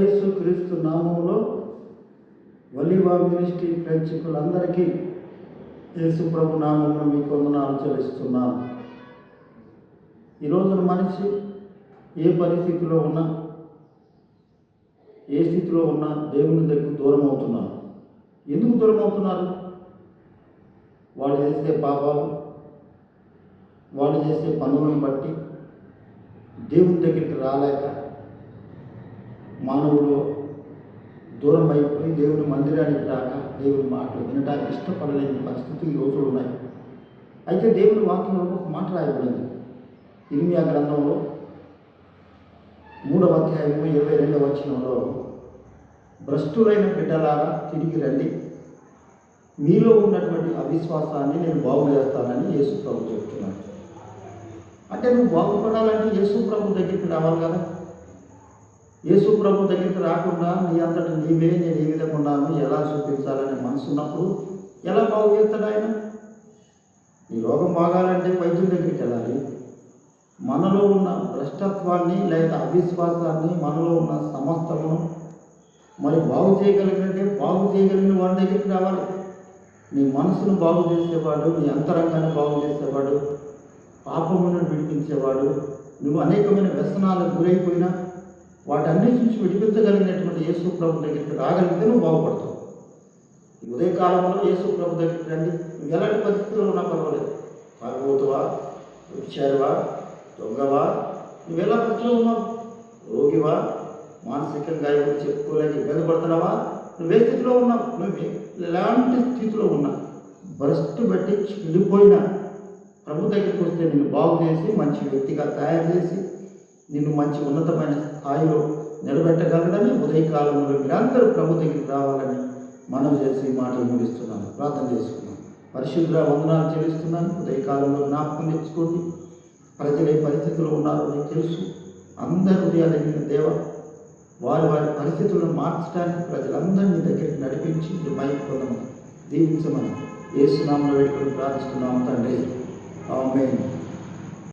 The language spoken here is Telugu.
యేసు క్రీస్తు నామంలో వలివా మినిస్ట్రీ ప్రేక్షకులందరికీ యేసు ప్రభు నామంలో మీకు వందనాలు చెల్లిస్తున్నాను. ఈ రోజున మనిషి ఏ పరిస్థితిలో ఉన్నా ఏ స్థితిలో ఉన్నా దేవుని దగ్గర దూరం అవుతున్నారు ఎందుకు దూరం అవుతున్నారు? వాళ్ళు చేసే పాపాలు వాళ్ళు చేసే పనులను బట్టి దేవుని దగ్గరికి రాలేక మానవుడు దూరం అయిపోయి దేవుని మందిరానికి రాక దేవుని మాటలు వినడానికి ఇష్టపడలేని పరిస్థితి ఈ రోజులు ఉన్నాయి. అయితే దేవుని వాక్యంలో ఒక మాట రాయబడింది. ఇర్మియా గ్రంథంలో మూడవ అధ్యాయము ఇరవై రెండవ వచనంలో భ్రష్టులైన బిడ్డలారా తిరిగి రండి. మీలో ఉన్నటువంటి అవిశ్వాసాన్ని నేను బాగు చేస్తానని యేసు ప్రభు చెప్తున్నాడు. అంటే నువ్వు బాగుపడాలంటే యేసు ప్రభు దగ్గరికి రావాలి కదా. యేసు ప్రభు దగ్గరికి రాకుండా నీ అంతటి నీవే నేను ఏ విధంగా ఉన్నాను ఎలా చూపించాలనే మనసు ఉన్నప్పుడు ఎలా బాగు చేస్తాడు ఆయన? నీ రోగం బాగాలంటే వైద్యుల దగ్గరికి వెళ్ళాలి. మనలో ఉన్న భ్రష్టత్వాన్ని లేదా అవిశ్వాసాన్ని మనలో ఉన్న సమస్తమును మరి బాగు చేయగలిగినట్టే బాగు చేయగలిగిన వాడి దగ్గరికి రావాలి. నీ మనసును బాగు చేసేవాడు నీ అంతరంగాన్ని బాగు చేసేవాడు పాపములను విడిపించేవాడు నువ్వు అనేకమైన వ్యసనాలకు గురైపోయినా వాటన్నిటి నుంచి విడిపించగలిగినటువంటి యేసు ప్రభు దగ్గరికి రాగలిగితే నువ్వు బాగుపడతావు. ఈ ఉదయకాలంలో యేసు ప్రభు దగ్గరికి రండి. నువ్వు ఎలాంటి పరిస్థితుల్లో ఉన్నా పర్వాలేదు. తాగుబోతువా? వచ్చారువా దొంగవా? నువ్వు ఎలా ఉన్నావు? రోగివా? మానసికంగా ఎవరు చెప్పుకోలేక ఇబ్బంది పడుతున్నావా? నువ్వే స్థితిలో ఉన్నావు నువ్వు ఎలాంటి స్థితిలో ఉన్నా భ్రష్టు బట్టి చిల్లిపోయినా ప్రభు దగ్గరికి వస్తే నిన్ను బాగు చేసి మంచి వ్యక్తిగా తయారు చేసి నిన్ను మంచి ఉన్నతమైన స్థాయిలో నిలబెట్టగలడని ఉదయకాలంలో మీరందరూ ప్రభు దగ్గరికి రావాలని మనం చేసి మాటలు ముగిస్తున్నాను. ప్రార్థన చేసుకున్నాను పరిశుద్ధ వందనాలు చెల్లిస్తున్నాను. ఉదయకాలంలో జ్ఞాపకం తెచ్చుకోండి. ప్రజలు ఏ పరిస్థితుల్లో ఉన్నారో మీకు తెలుసు. అందరి హృదయాలు దేవ వారి వారి పరిస్థితులను మార్చడానికి ప్రజలందరినీ దగ్గరికి నడిపించి మీరు బయట పొందమని దీవించమని ఏసునామను పెట్టుకొని ప్రార్థిస్తున్నాము తండ్రి. ఆమె